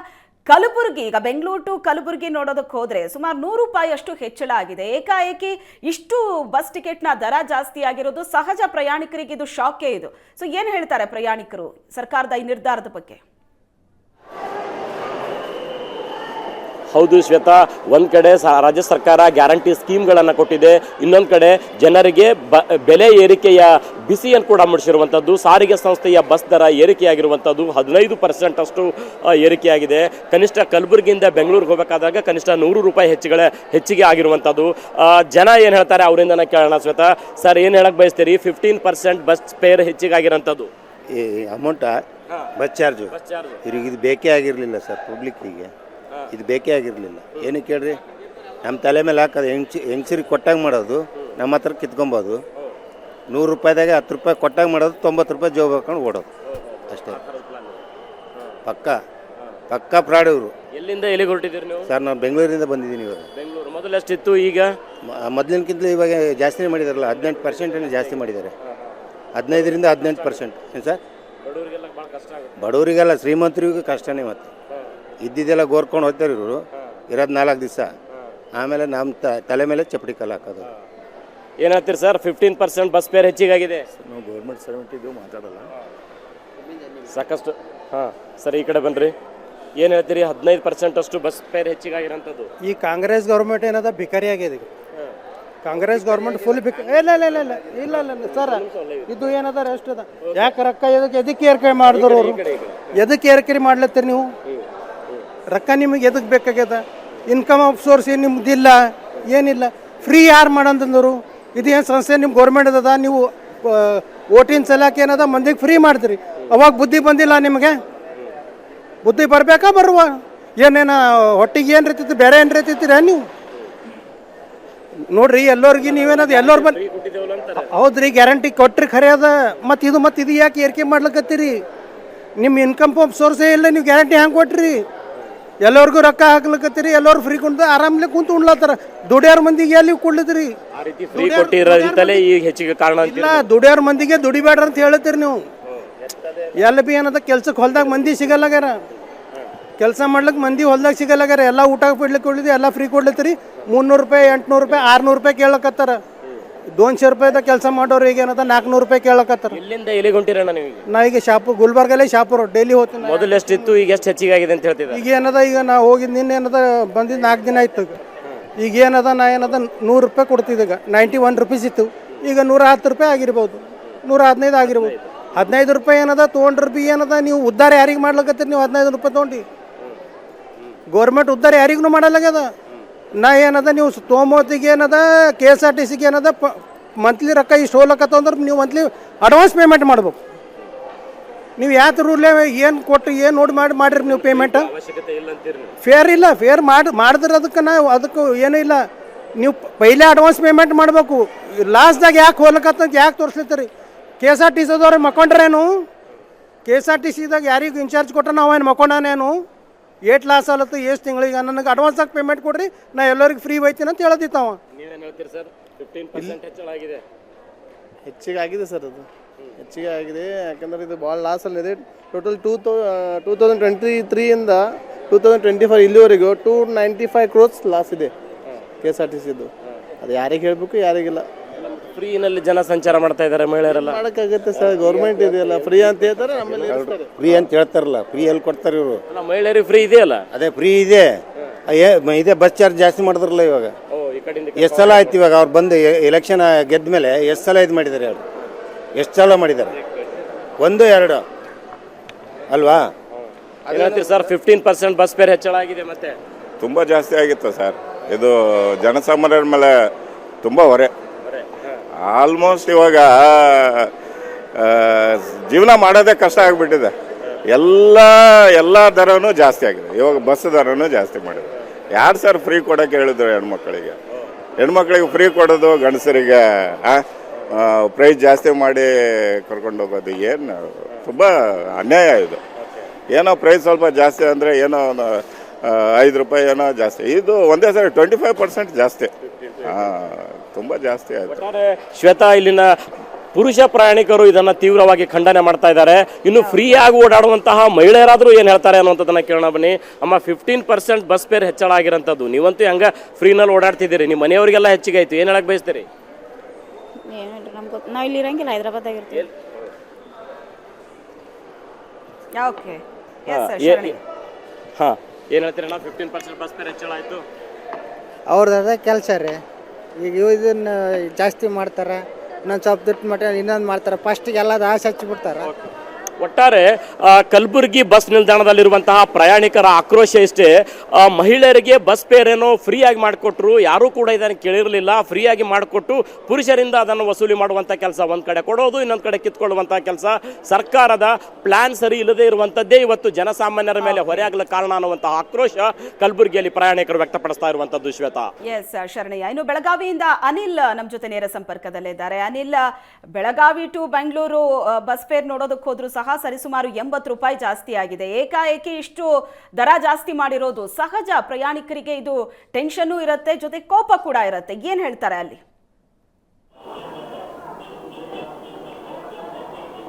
ಕಲಬುರಗಿ, ಈಗ ಬೆಂಗಳೂರು ಟು ಕಲಬುರಗಿ ನೋಡೋದಕ್ಕೆ ಹೋದ್ರೆ ಸುಮಾರು ನೂರು ರೂಪಾಯಿ ಅಷ್ಟು ಹೆಚ್ಚಳ ಆಗಿದೆ. ಏಕಾಏಕಿ ಇಷ್ಟು ಬಸ್ ಟಿಕೆಟ್ನ ದರ ಜಾಸ್ತಿ ಆಗಿರೋದು ಸಹಜ ಪ್ರಯಾಣಿಕರಿಗೆ ಇದು ಶಾಕೇ ಇದು. ಸೊ ಏನು ಹೇಳ್ತಾರೆ ಪ್ರಯಾಣಿಕರು ಸರ್ಕಾರದ ಈ ನಿರ್ಧಾರದ ಬಗ್ಗೆ? ಹೌದು ಶ್ವೇತಾ ಒಂದು ಕಡೆ ರಾಜ್ಯ ಸರ್ಕಾರ ಗ್ಯಾರಂಟಿ ಸ್ಕೀಮ್ಗಳನ್ನು ಕೊಟ್ಟಿದೆ ಇನ್ನೊಂದು ಕಡೆ ಜನರಿಗೆ ಬ- ಬೆಲೆ ಏರಿಕೆಯ ಬಿಸಿಯನ್ನು ಕೂಡ ಮುಡಿಸಿರುವಂಥದ್ದು ಸಾರಿಗೆ ಸಂಸ್ಥೆಯ ಬಸ್ ದರ ಏರಿಕೆಯಾಗಿರುವಂಥದ್ದು ಹದಿನೈದು ಪರ್ಸೆಂಟ್ ಅಷ್ಟು ಏರಿಕೆಯಾಗಿದೆ. ಕನಿಷ್ಠ ಕಲಬುರಗಿಯಿಂದ ಬೆಂಗಳೂರಿಗೆ ಹೋಗಬೇಕಾದಾಗ ಕನಿಷ್ಠ ನೂರು ರೂಪಾಯಿ ಹೆಚ್ಚುಗಳೇ ಹೆಚ್ಚಿಗೆ ಆಗಿರುವಂಥದ್ದು ಜನ ಏನು ಹೇಳ್ತಾರೆ ಅವರಿಂದ ಕೇಳೋಣ ಶ್ವೇತಾ. ಸರ್ ಏನು ಹೇಳಕ್ಕೆ ಬಯಸ್ತೀರಿ? ಫಿಫ್ಟೀನ್ ಪರ್ಸೆಂಟ್ ಬಸ್ ಫೇರ್ ಹೆಚ್ಚಿಗಾಗಿರೋಂಥದ್ದು ಈ ಅಮೌಂಟಾ ಬಸ್ ಚಾರ್ಜು? ಇವ್ರಿಗೆ ಇದು ಬೇಕೇ ಆಗಿರಲಿಲ್ಲ ಸರ್ ಪಬ್ಲಿಕ್ಕಿಗೆ ಇದು ಬೇಕೇ ಆಗಿರಲಿಲ್ಲ. ಏನಕ್ಕೆ ಹೇಳ್ರಿ ನಮ್ಮ ತಲೆ ಮೇಲೆ ಹಾಕೋದು ಹೆಂಗ್ಸಿ ಹೆಂಗ್ಸರಿಗೆ ಕೊಟ್ಟಾಗ ಮಾಡೋದು ನಮ್ಮ ಹತ್ರ ಕಿತ್ಕೊಬೋದು. ನೂರು ರೂಪಾಯಿದಾಗ ಹತ್ತು ರೂಪಾಯಿ ಕೊಟ್ಟಾಗ ಮಾಡೋದು ತೊಂಬತ್ತು ರೂಪಾಯಿ ಜೋಬ್ ಹಾಕೊಂಡು ಓಡೋದು. ಅಷ್ಟೇ. ಪಕ್ಕ ಪಕ್ಕ ಫ್ರಾಡ್ ಇವರು. ಎಲ್ಲಿಂದ ಎಲ್ಲಿಗೆ ಹೊರಟಿದ್ದೀರಿ ನೀವು? ಸರ್ ನಾನು ಬೆಂಗಳೂರಿಂದ ಬಂದಿದ್ದೀನಿ ಇವಾಗ. ಬೆಂಗಳೂರು. ಮೊದಲು ಎಷ್ಟಿತ್ತು ಈಗ? ಮೊದಲಿನಕ್ಕಿಂತಲೂ ಇವಾಗ ಜಾಸ್ತಿನೇ ಮಾಡಿದಾರಲ್ಲ ಹದಿನೆಂಟು ಪರ್ಸೆಂಟನ್ನು ಜಾಸ್ತಿ ಮಾಡಿದ್ದಾರೆ. ಹದಿನೈದರಿಂದ ಹದಿನೆಂಟು ಪರ್ಸೆಂಟ್ ಏನು ಸರ್? ಬಡವರಿಗೆಲ್ಲ ಭಾಳ ಕಷ್ಟ ಆಗುತ್ತೆ. ಬಡವರಿಗೆಲ್ಲ ಶ್ರೀಮಂತರಿಗೂ ಕಷ್ಟನೇ ಮತ್ತೆ. ಇದ್ದಿದ್ದೆಲ್ಲ ಗೋರ್ಕೊಂಡು ಹೋಗ್ತಾರೆ ಇವರು. ಇರೋದು ನಾಲ್ಕು ದಿವಸ. ಆಮೇಲೆ ನಮ್ಮ ತ ತಲೆ ಮೇಲೆ ಚಪ್ಪಡಿ ಕಲ್ಲು ಹಾಕೋದು. ಏನಾಗ್ತೀರಿ ಹೇಳ್ತೀರಿ sir? Fifteen percent bus fare ಹೆಚ್ಚಿಗಾಗಿದೆ. ನಾವು ಗೌರ್ಮೆಂಟ್ ಸರ್ವೆಂಟ್ ಇದು ಮಾತಾಡಲ್ಲ. ಸಾಕಷ್ಟು. ಹಾಂ. ಸರ್ ಈ ಕಡೆ ಬನ್ರಿ. ಏನು ಹೇಳ್ತೀರಿ? ಹದಿನೈದು ಪರ್ಸೆಂಟ್ ಅಷ್ಟು ಬಸ್ ಫೇರ್ ಹೆಚ್ಚಿಗಾಗಿರೋಂಥದ್ದು. ಈ ಕಾಂಗ್ರೆಸ್ ಗೌರ್ಮೆಂಟ್ ಏನದ? ಭಿಕಾರಿ ಆಗಿದೆ ಈಗ. ಕಾಂಗ್ರೆಸ್ ಗೌರ್ಮೆಂಟ್ ಫುಲ್ ಬಿಕ್ ಇಲ್ಲ ಇಲ್ಲ ಇಲ್ಲ ಇಲ್ಲ ಇಲ್ಲ ಇಲ್ಲ ಇಲ್ಲ ಸರ್. ಇದು. ಏನದ? ರೆಸ್ಟ್ ಅದ. ಯಾಕೆ ರೊಕ್ಕ ಎದಕ್ಕೆ ಎದಕ್ಕೆ ಏರಿಕೆ ಮಾಡಿದ್ರು ಅವರು? ಎದಕ್ಕೆ ಏರ್ಕೆರಿ ಮಾಡ್ಲತ್ತೀರಿ ನೀವು? ರೊಕ್ಕ ನಿಮಗೆ ಎದಕ್ಕೆ ಬೇಕಾಗ್ಯದ? ಇನ್ಕಮ್ ಆಫ್ ಸೋರ್ಸ್ ಏನು ನಿಮ್ದಿಲ್ಲ, ಏನಿಲ್ಲ. ಫ್ರೀ ಯಾರು ಮಾಡಂತಂದರು? ಇದು ಏನು ಸಂಸ್ಥೆ ನಿಮ್ಮ ಗೌರ್ಮೆಂಟ್ ಅದ, ನೀವು ಓಟಿನ ಸಲಕ್ಕೆ ಏನದ, ಮಂದಿಗೆ ಫ್ರೀ ಮಾಡ್ತೀರಿ. ಅವಾಗ ಬುದ್ಧಿ ಬಂದಿಲ್ಲ ನಿಮಗೆ? ಬುದ್ಧಿ ಬರಬೇಕಾ ಬರುವ? ಏನೇನು ಹೊಟ್ಟಿಗೆ ಏನು ರೀತಿ ಬೇರೆ ಏನು ರೀತಿದ್ದೀರ ನೀವು? ನೋಡ್ರಿ, ಎಲ್ಲರಿಗೆ ನೀವೇನದು, ಎಲ್ಲರು ಬಂದು ಹೌದ್ರಿ ಗ್ಯಾರಂಟಿ ಕೊಟ್ರಿ ಖರೆ ಅದ. ಮತ್ತು ಇದು ಮತ್ತು ಇದು ಯಾಕೆ ಏರಿಕೆ ಮಾಡ್ಲಕತ್ತೀರಿ? ನಿಮ್ಮ ಇನ್ಕಮ್ ಸೋರ್ಸೇ ಇಲ್ಲ, ನೀವು ಗ್ಯಾರಂಟಿ ಹೆಂಗೆ ಕೊಟ್ರಿ? ಎಲ್ಲರಿಗೂ ರೊಕ್ಕ ಹಾಕ್ಲಕತ್ತೀರಿ ಎಲ್ಲರೂ ಫ್ರೀ ಕುಂತು ಆರಾಮ್ಲೆ ಕುಂತು ಉಣ್ಲತ್ತಾರ. ದುಡಿಯೋರ್ ಮಂದಿಗೆ ಎಲ್ಲಿ ಕೊಡ್ಲತ್ತೀರಿ? ಆ ರೀತಿ ಫ್ರೀ ಕೊಟ್ಟಿರೋದಿಂದಲೇ ಈಗ ಹೆಚ್ಚಿಗೆ ಕಾರಣ ಅಂತ ಇಲ್ಲ ದುಡಿಯೋರ್ ಮಂದಿಗೆ ದುಡಿಬೇಡ್ರಿ ಅಂತ ಹೇಳತ್ತೀರಿ ನೀವು. ಎಲ್ಲ ಬಿ ಏನದ ಕೆಲ್ಸಕ್ಕೆ ಹೊಲ್ದಾಗ ಮಂದಿ ಸಿಗಲ್ಲಾಗ್ಯಾರ. ಕೆಲಸ ಮಾಡ್ಲಿಕ್ಕೆ ಮಂದಿ ಹೊಲ್ದಾಗ ಸಿಗಲ್ಲಾಗ್ಯಾರ. ಎಲ್ಲ ಊಟ ಬಿಡ್ಲಿಕ್ಕೆ ಕೊಡ್ಲಿದ್ದು ಎಲ್ಲ ಫ್ರೀ ಕೊಡ್ಲತ್ತೀರಿ. ಮುನ್ನೂರು ರೂಪಾಯಿ ಎಂಟ್ನೂರು ರೂಪಾಯಿ ಆರ್ನೂರು ರೂಪಾಯಿ ಕೇಳಕತ್ತಾರ. ದೋನ್ಶೆ ರೂಪಾಯಿದ ಕೆಲಸ ಮಾಡೋರು ಈಗ ಏನದ? ನಾಲ್ಕುನೂರು ರೂಪಾಯಿ ಕೇಳಕತ್ತಾರ. ಇಲ್ಲಿಂದ ಎಲ್ಲಿಗೆ ಹೊಂಟಿರಣ್ಣ ನೀವು ಈಗ? ನಾ ಈಗ ಶಾಪು ಗುಲ್ಬರ್ಗಲ್ಲೇ ಶಾಪುರ್ ಡೈಲಿ ಹೋಗ್ತೀನಿ ಮೊದಲು ಎಷ್ಟಿತ್ತು ಈಗ ಎಷ್ಟು ಹೆಚ್ಚಿಗೆ ಆಗಿದೆ ಅಂತ ಹೇಳ್ತಿದ್ದಾರೆ? ಈಗ ಏನದ? ಈಗ ನಾ ಹೋಗಿದ್ದು ನಿನ್ನೆ ಏನದ? ಬಂದಿದ್ದು ನಾಲ್ಕು ದಿನ ಆಯ್ತು ಈಗ. ಈಗ ಏನದ? ನಾ ಏನದ? ನೂರು ರೂಪಾಯಿ ಕೊಡ್ತಿದ್ದೆ ಈಗ. ನೈಂಟಿ ಒನ್ ರುಪೀಸ್ ಇತ್ತು. ಈಗ ನೂರ ಹತ್ತು ರೂಪಾಯಿ ಆಗಿರ್ಬೋದು. ನೂರ ಹದಿನೈದು ಆಗಿರ್ಬೋದು. ಹದಿನೈದು ರೂಪಾಯಿ ಏನದ? ತೊಗೊಂಡ್ರೆ ಬಿ ಏನದ? ನೀವು ಉದ್ಧಾರ ಯಾರಿಗೆ ಮಾಡ್ಲಕತ್ತೀರಿ? ನೀವು ಹದಿನೈದು ರೂಪಾಯಿ ತೊಗೊಂಡು. ಗೌರ್ಮೆಂಟ್ ಉದ್ಧಾರ ಯಾರಿಗೂ ಮಾಡಲಾಗ್ಯದ ನಾ ಏನದ ನೀವು ತೊಗೊಂಬೋತಿಗೆ ಏನದ ಕೆ ಎಸ್ ಆರ್ ಟಿ ಸಿಗೆ ಏನದ ಮಂತ್ಲಿ ರೊಕ್ಕ ಇಷ್ಟು ಹೋಗ್ಲಕ್ಕತ್ತ ಅಂದ್ರೆ ನೀವು ಮಂತ್ಲಿ ಅಡ್ವಾನ್ಸ್ ಪೇಮೆಂಟ್ ಮಾಡ್ಬೇಕು. ನೀವು ಯಾತ ರೂಲ್ ಏನು ಕೊಟ್ಟು ಏನು ನೋಡಿ ಮಾಡಿ ಮಾಡಿರಿ ನೀವು ಪೇಮೆಂಟ್ ಫೇರ್ ಇಲ್ಲ ಫೇರ್ ಮಾಡಿ ಮಾಡಿದ್ರೆ ಅದಕ್ಕೆ ನಾವು ಅದಕ್ಕೆ ಏನೂ ಇಲ್ಲ. ನೀವು ಪೈಲೆ ಅಡ್ವಾನ್ಸ್ ಪೇಮೆಂಟ್ ಮಾಡಬೇಕು. ಲಾಸ್ಟ್ದಾಗ ಯಾಕೆ ಹೋಗ್ಲಕತ್ತಂತ ಯಾಕೆ ತೋರಿಸ್ಲತ್ತೀರಿ? ಕೆ ಎಸ್ ಆರ್ ಟಿ ಸಿದವ್ರಿಗೆ ಮಕ್ಕೊಂಡ್ರೇನು? ಕೆ ಎಸ್ ಆರ್ ಟಿ ಸಿದಾಗ ಯಾರಿಗೂ ಇನ್ಚಾರ್ಜ್ ಕೊಟ್ಟ ನಾವು ಏನು ಮಕ್ಕೊಂಡಾನೇನು? ಏಟ್ ಲಾಸ್ ಆಲತ್ತು ಎಷ್ಟು ತಿಂಗಳಿಗೆ ನನಗೆ ಅಡ್ವಾನ್ಸ್ ಆಗಿ ಪೇಮೆಂಟ್ ಕೊಡ್ರಿ ನಾ ಎಲ್ಲರಿಗೆ ಫ್ರೀ ಹೋಯ್ತೀನಿ ಅಂತ ನೀವೇನು ಹೇಳ್ತೀರಿ ಸರ್? ಫಿಫ್ಟೀನ್ ಪರ್ಸೆಂಟ್ ಹೆಚ್ಚಳ ಆಗಿದೆ. ಹೆಚ್ಚಿಗೆ ಆಗಿದೆ ಸರ್ ಅದು. ಹೆಚ್ಚಿಗೆ ಆಗಿದೆ ಯಾಕಂದ್ರೆ ಇದು ಭಾಳ ಲಾಸಲ್ಲಿದೆ total two thou two thousand twenty ತ್ರೀಯಿಂದ two thousand twenty five ಇಲ್ಲಿವರೆಗೂ two ninety five crores loss ಇದೆ ಕೆ ಎಸ್ ಆರ್ ಟಿ ಸಿದು ಅದು ಯಾರಿಗೆ ಹೇಳಬೇಕು ಯಾರಿಗಿಲ್ಲ. ಫ್ರೀನಲ್ಲಿ ಜನ ಸಂಚಾರ ಮಾಡ್ತಾ ಇದ್ದಾರೆ ಮಹಿಳೆಯರೆಲ್ಲ. ಮಾಡಕ್ಕಾಗುತ್ತೆ ಸರ್ ಗೌರ್ಮೆಂಟ್ ಇದೆಯಲ್ಲ ಫ್ರೀ ಅಂತ ಹೇಳ್ತಾರೆ ನಮ್ಮಲ್ಲಿ ಇರಿಸ್ತಾರೆ. ಫ್ರೀ ಅಂತ ಹೇಳ್ತಾರಲ್ಲ ಫ್ರೀ ಎಲ್ಲಿ ಕೊಡ್ತಾರೆ ಇವರು? ಅಲ್ಲ ಮಹಿಳೆಯರಿಗೆ ಫ್ರೀ ಇದೆಯಲ್ಲ? ಅದೇ ಫ್ರೀ ಇದೆ. ಏ ಮ- ಇದೇ ಬಸ್ ಚಾರ್ಜ್ ಜಾಸ್ತಿ ಮಾಡಿದ್ರಲ್ಲ ಇವಾಗ. ಓ ಈ ಕಡೆಯಿಂದ ಎಷ್ಟು ಸಲ ಆಯ್ತು ಇವಾಗ ಅವ್ರು ಬಂದು ಎಲೆಕ್ಷನ್ ಗೆದ್ದ ಮೇಲೆ ಎಷ್ಟು ಸಲ ಇದು ಮಾಡಿದ್ದಾರೆ ಅವರು? ಎಷ್ಟು ಸಲ ಮಾಡಿದ್ದಾರೆ? ಒಂದು ಎರಡು. ಅಲ್ವಾ? ಏನ್ ಹೇಳ್ತೀರಿ sir fifteen percent bus fare ಹೆಚ್ಚಳ ಆಗಿದೆ ಮತ್ತೆ? ತುಂಬ ಜಾಸ್ತಿ ಆಗಿತ್ತು ಸರ್. ಇದು ಜನಸಾಮಾನ್ಯರ ಮೇಲೆ ತುಂಬ ಹೊರೆ. ಆಲ್ಮೋಸ್ಟ್ ಇವಾಗ ಜೀವನ ಮಾಡೋದೇ ಕಷ್ಟ ಆಗಿಬಿಟ್ಟಿದೆ. ಎಲ್ಲ ಎಲ್ಲ ದರವೂ ಜಾಸ್ತಿ ಆಗಿದೆ. ಇವಾಗ ಬಸ್ ದರವೂ ಜಾಸ್ತಿ ಮಾಡಿದೆ. ಯಾರು ಸರ್ ಫ್ರೀ ಕೊಡೋಕೆ ಹೇಳಿದ್ರು ಹೆಣ್ಮಕ್ಳಿಗೆ? ಹೆಣ್ಮಕ್ಳಿಗೆ ಫ್ರೀ ಕೊಡೋದು ಗಂಡಸರಿಗೆ ಪ್ರೈಸ್ ಜಾಸ್ತಿ ಮಾಡಿ ಕರ್ಕೊಂಡು ಹೋಗೋದು ಏನು ತುಂಬ ಅನ್ಯಾಯ ಇದು. ಏನೋ ಪ್ರೈಸ್ ಸ್ವಲ್ಪ ಜಾಸ್ತಿ ಅಂದರೆ ಏನೋ ಒಂದು ಐದು ರೂಪಾಯಿ ಏನೋ ಜಾಸ್ತಿ. ಇದು ಒಂದೇ ಸರಿ ಟ್ವೆಂಟಿ ಫೈವ್ ಪರ್ಸೆಂಟ್ ಜಾಸ್ತಿ. ಹಾಂ ತುಂಬ ಜಾಸ್ತಿ ಆಯಿತು. ಒಟ್ಟಾರೆ ಶ್ವೇತಾ ಇಲ್ಲಿನ ಪುರುಷ ಪ್ರಯಾಣಿಕರು ಇದನ್ನ ತೀವ್ರವಾಗಿ ಖಂಡನೆ ಮಾಡ್ತಾ ಇದ್ದಾರೆ. ಇನ್ನು ಫ್ರೀ ಆಗಿ ಓಡಾಡುವಂತಹ ಮಹಿಳೆಯರಾದರೂ ಏನು ಹೇಳ್ತಾರೆ ಅನ್ನುವಂಥದ್ದನ್ನ ಕೇಳೋಣ ಬನ್ನಿ. ಅಮ್ಮ ಫಿಫ್ಟೀನ್ ಪರ್ಸೆಂಟ್ ಬಸ್ ಫೇರ್ ಹೆಚ್ಚಳ ಆಗಿರೋಂಥದ್ದು. ನೀವಂತೂ ಹೆಂಗ ಫ್ರೀನಲ್ಲಿ ಓಡಾಡ್ತಿದ್ದೀರಿ. ನಿಮ್ಮ ಮನೆಯವರಿಗೆಲ್ಲ ಹೆಚ್ಚಿಗೆ ಆಯ್ತು. ಏನು ಹೇಳಕ್ ಬಯಸ್ತೀರಿ? ಏನು ನಮ್ಗೆ ನಾವು ಇಲ್ಲಿ ಇರಂಗಿಲ್ಲ ಹೈದ್ರಾಬಾದಾಗ ಇರ್ತೀವಿ. ಓಕೆ. ಹಾ ಏನು ಹೇಳ್ತೀರಣ್ಣ? ಫಿಫ್ಟೀನ್ ಪರ್ಸೆಂಟ್ ಬಸ್ ಫೇರ್ ಹೆಚ್ಚಳ ಆಯಿತು. ಅವ್ರದ್ದು ಕೆಲಸ ರೀ. ಈಗ ಇದನ್ನ ಜಾಸ್ತಿ ಮಾಡ್ತಾರೆ ಇನ್ನೊಂದು ಸ್ವಲ್ಪ ದುಡ್ಡು ಮಟ್ಟ ಇನ್ನೊಂದು ಮಾಡ್ತಾರೆ ಫಸ್ಟಿಗೆ ಎಲ್ಲದು ಆಸೆ ಹಚ್ಚಿಬಿಡ್ತಾರೆ ಒಟ್ಟಾರೆ ಕಲಬುರಗಿ ಬಸ್ ನಿಲ್ದಾಣದಲ್ಲಿರುವಂತಹ ಪ್ರಯಾಣಿಕರ ಆಕ್ರೋಶ ಇಷ್ಟೇ. ಮಹಿಳೆಯರಿಗೆ ಬಸ್ ಫೇರ್ ಫ್ರೀಯಾಗಿ ಫ್ರೀ ಆಗಿ ಮಾಡಿಕೊಟ್ರು ಯಾರೂ ಕೂಡ ಇದನ್ನು ಕೇಳಿರಲಿಲ್ಲ. ಫ್ರೀ ಆಗಿ ಮಾಡಿಕೊಟ್ಟು ಪುರುಷರಿಂದ ಅದನ್ನು ವಸೂಲಿ ಮಾಡುವಂಥ ಕೆಲಸ ಒಂದು ಕಡೆ ಕೊಡೋದು ಇನ್ನೊಂದು ಕಡೆ ಕಿತ್ಕೊಳ್ಳುವಂಥ ಕೆಲಸ. ಸರ್ಕಾರದ ಪ್ಲಾನ್ ಸರಿ ಇಲ್ಲದೆ ಇರುವಂಥದ್ದೇ ಇವತ್ತು ಜನಸಾಮಾನ್ಯರ ಮೇಲೆ ಹೊರೆಯಾಗಲು ಕಾರಣ ಅನ್ನುವಂತಹ ಆಕ್ರೋಶ ಕಲಬುರಗಿಯಲ್ಲಿ ಪ್ರಯಾಣಿಕರು ವ್ಯಕ್ತಪಡಿಸ್ತಾ ಇರುವಂಥದ್ದು ಶ್ವೇತಾ. ಎಸ್ ಶರಣಯ್ಯ. ಇನ್ನು ಬೆಳಗಾವಿಯಿಂದ ಅನಿಲ್ ನಮ್ಮ ಜೊತೆ ನೇರ ಸಂಪರ್ಕದಲ್ಲಿದ್ದಾರೆ. Anil Belagavi to Bengaluru bus fare ನೋಡೋದಕ್ಕೆ ಹೋದ್ರು ಸಹ ಸರಿಸುಮಾರು ಎಂಬತ್ತು ರೂಪಾಯಿ ಜಾಸ್ತಿ ಆಗಿದೆ ಏಕಾಏಕಿ ಇಷ್ಟು ದರ ಜಾಸ್ತಿ ಮಾಡಿರೋದು ಸಹಜ. ಪ್ರಯಾಣಿಕರಿಗೆ ಇದು ಟೆನ್ಷನ್ನು ಇರುತ್ತೆ, ಜೊತೆ ಕೋಪ ಕೂಡ ಇರುತ್ತೆ. ಏನು ಹೇಳ್ತಾರೆ ಅಲ್ಲಿ?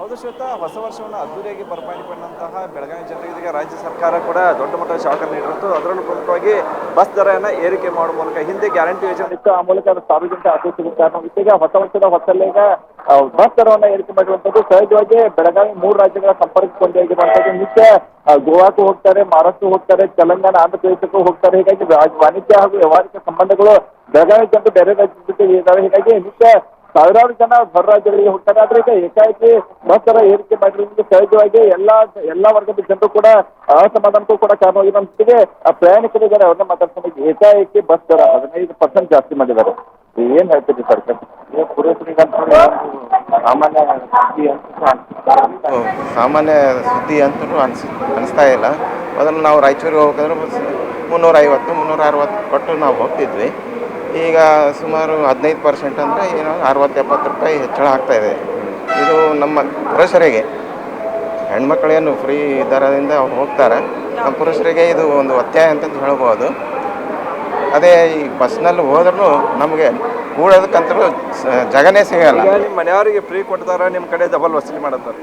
ಹೌದು ಶ್ವೇತಾ ಹೊಸ ವರ್ಷವನ್ನು ಅದ್ದೂರಿಯಾಗಿ ಬರಮಾಡಿಕೊಂಡಂತಹ ಬೆಳಗಾವಿ ಜನರಿಗೆ ರಾಜ್ಯ ಸರ್ಕಾರ ಕೂಡ ದೊಡ್ಡ ಮಟ್ಟದ ಶಾಖ ನೀಡಿರುತ್ತು ಅದರಲ್ಲೂ ಪ್ರಮುಖವಾಗಿ ಬಸ್ ದರವನ್ನು ಏರಿಕೆ ಮಾಡುವ ಮೂಲಕ ಹಿಂದೆ ಗ್ಯಾರಂಟಿ ಯೋಜನೆ ಇತ್ತು. ಆ ಮೂಲಕ ಅದು ಸಾರ್ವಜನಿಕ ಆಸಕ್ತಿ ಕಾರಣ ಈಗ ಹೊಸ ವರ್ಷದ ಹೊಸಲ್ಲೇಗ ಬಸ್ ದರವನ್ನು ಏರಿಕೆ ಮಾಡಿರುವಂತದ್ದು ಸಹಜವಾಗಿ ಬೆಳಗಾವಿ ಮೂರು ರಾಜ್ಯಗಳ ಸಂಪರ್ಕ ಕೊಂಡೊಯ್ದಿರುವಂಥದ್ದು ನಿತ್ಯ ಗೋವಾಕ್ಕೂ ಹೋಗ್ತಾರೆ ಮಹಾರಾಷ್ಟ್ರ ಹೋಗ್ತಾರೆ, ತೆಲಂಗಾಣ ಆಂಧ್ರ ಪ್ರದೇಶಕ್ಕೂ ಹೋಗ್ತಾರೆ. ಹೀಗಾಗಿ ವಾಣಿಜ್ಯ ಹಾಗೂ ವ್ಯವಹಾರಿಕ ಸಂಬಂಧಗಳು ಬೆಳಗಾವಿ ಜನರು ಬೇರೆ ರಾಜ್ಯದ ಜೊತೆ ಹೀಗಾಗಿ ನಿತ್ಯ ಸಾವಿರಾರು ಜನ ಹೊರ ರಾಜ್ಯಗಳಿಗೆ ಹೋಗ್ತಾರೆ ಆದ್ರೆ ಈಗ ಏಕಾಏಕಿ ಬಸ್ ದರ ಏರಿಕೆ ಮಾಡಿರೋದ್ರಿಂದ ಸಹಜವಾಗಿ ಎಲ್ಲಾ ಎಲ್ಲಾ ವರ್ಗದ ಜನರು ಕೂಡ ಅಸಮಾಧಾನಕ್ಕೂ ಕೂಡ ಕಾರಣವಾಗಿರೋಂತಿಗೆ ಆ ಪ್ರಯಾಣಿಕರಿದ್ದಾರೆ ಅವ್ರನ್ನ ಮಾತಾಡ್ಕೊಂಡು ಏಕಾಏಕಿ ಬಸ್ ದರ ಹದಿನೈದು ಪರ್ಸೆಂಟ್ ಜಾಸ್ತಿ ಮಾಡಿದ್ದಾರೆ. ಏನ್ ಹೇಳ್ತೀರಿ ಸರ್ಕಾರ ಸಾಮಾನ್ಯ ಸುದ್ದಿ ಅಂತ ಸಾಮಾನ್ಯ ಸುದ್ದಿ ಅನಿಸ್ತಾ ಇಲ್ಲ. ಅದನ್ನು ನಾವು ರಾಯಚೂರಿಗೆ ಹೋಗ್ಬೇಕಂದ್ರೆ ಮುನ್ನೂರ ಐವತ್ತು ಮುನ್ನೂರ ಅರವತ್ತು ಕೊಟ್ಟು ನಾವು ಹೋಗ್ತಿದ್ವಿ. ಈಗ ಸುಮಾರು ಹದಿನೈದು ಪರ್ಸೆಂಟ್ ಅಂದರೆ ಏನೋ ಅರವತ್ತು ಎಪ್ಪತ್ತು ರೂಪಾಯಿ ಹೆಚ್ಚಳ ಆಗ್ತಾ ಇದೆ. ಇದು ನಮ್ಮ ಪುರುಷರಿಗೆ ಹೆಣ್ಮಕ್ಳೇನು ಫ್ರೀ ದರದಿಂದ ಅವ್ರು ಹೋಗ್ತಾರೆ. ನಮ್ಮ ಪುರುಷರಿಗೆ ಇದು ಒಂದು ಒತ್ತಾಯ ಅಂತಂದು ಹೇಳ್ಬೋದು. ಅದೇ ಈ ಬಸ್ನಲ್ಲಿ ಹೋದ್ರೂ ನಮಗೆ ಕೂಡೋದಕ್ಕಂತೂ ಜಗನೇ ಸಿಗಲ್ಲ. ನಿಮ್ಮ ಮನೆಯವರಿಗೆ ಫ್ರೀ ಕೊಡ್ತಾರೆ? ನಿಮ್ಮ ಕಡೆ ಡಬಲ್ ವಸೂಲಿ ಮಾಡತ್ತಾರ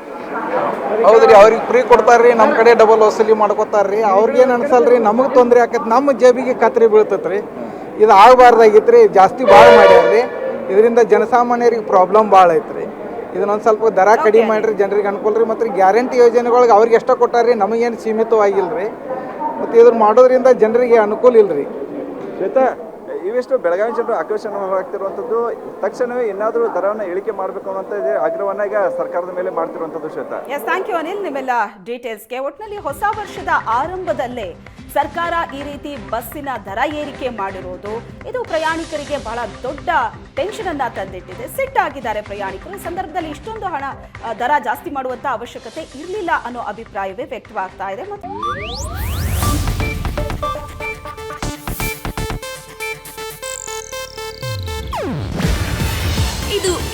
ಹೌದ್ರಿ ಅವ್ರಿಗೆ ಫ್ರೀ ಕೊಡ್ತಾರ್ರಿ ನಮ್ಮ ಕಡೆ ಡಬಲ್ ವಸೂಲಿ ಮಾಡ್ಕೋತಾರ್ರಿ. ಅವ್ರಿಗೇನು ಅನ್ಸಲ್ರಿ ನಮಗೆ ತೊಂದರೆ ಆಕೈತೆ ನಮ್ಮ ಜೇಬಿಗೆ ಕತ್ರಿ ಬೀಳ್ತೈತ್ರಿ. ಇದು ಆಗಬಾರ್ದಾಗಿತ್ತು ರೀ ಜಾಸ್ತಿ ಭಾಳ ಮಾಡ್ಯಾರ್ರಿ. ಇದರಿಂದ ಜನಸಾಮಾನ್ಯರಿಗೆ ಪ್ರಾಬ್ಲಮ್ ಭಾಳ ಐತ್ರಿ. ಇದನ್ನೊಂದು ಸ್ವಲ್ಪ ದರ ಕಡಿಮೆ ಮಾಡಿರಿ ಜನರಿಗೆ ಅನುಕೂಲ ರೀ ಮತ್ತು ಗ್ಯಾರಂಟಿ ಯೋಜನೆಗಳಿಗೆ ಅವ್ರಿಗೆ ಎಷ್ಟೋ ಕೊಟ್ಟಾರ್ರಿ ನಮಗೇನು ಸೀಮಿತವಾಗಿಲ್ಲ ರೀ ಮತ್ತು ಇದನ್ನು ಮಾಡೋದ್ರಿಂದ ಜನರಿಗೆ ಅನುಕೂಲ ಇಲ್ಲ ರೀ ಶ್ವೇತಾ ಇವಿಷ್ಟು ಬೆಳಗಾವಿ ಜನರು ಆಕ್ರೋಶ ಆಗ್ತಿರುವಂಥದ್ದು ತಕ್ಷಣವೇ ಏನಾದರೂ ದರವನ್ನು ಇಳಿಕೆ ಮಾಡಬೇಕು ಅನ್ನೋಂಥ ಆಗ್ರಹವನ್ನ ಈಗ ಸರ್ಕಾರದ ಮೇಲೆ ಮಾಡ್ತಿರುವಂಥದ್ದು Shweta. Yes thank you Anil ನಿಮ್ಮೆಲ್ಲ ಡೀಟೇಲ್ಸ್ಗೆ ಒಟ್ಟಿನಲ್ಲಿ ಹೊಸ ವರ್ಷದ ಆರಂಭದಲ್ಲೇ ಸರ್ಕಾರ ಈ ರೀತಿ ಬಸ್ಸಿನ ದರ ಏರಿಕೆ ಮಾಡಿರೋದು, ಇದು ಪ್ರಯಾಣಿಕರಿಗೆ ಬಹಳ ದೊಡ್ಡ ಟೆನ್ಷನ್ ಅನ್ನ ತಂದಿಟ್ಟಿದೆ. ಸಿಟ್ಟಾಗಿದ್ದಾರೆ ಪ್ರಯಾಣಿಕರು. ಸಂದರ್ಭದಲ್ಲಿ ಇಷ್ಟೊಂದು ಹಣ, ದರ ಜಾಸ್ತಿ ಮಾಡುವಂತ ಅವಶ್ಯಕತೆ ಇರಲಿಲ್ಲ ಅನ್ನೋ ಅಭಿಪ್ರಾಯವೇ ವ್ಯಕ್ತವಾಗ್ತಾ ಇದೆ. ಮತ್ತು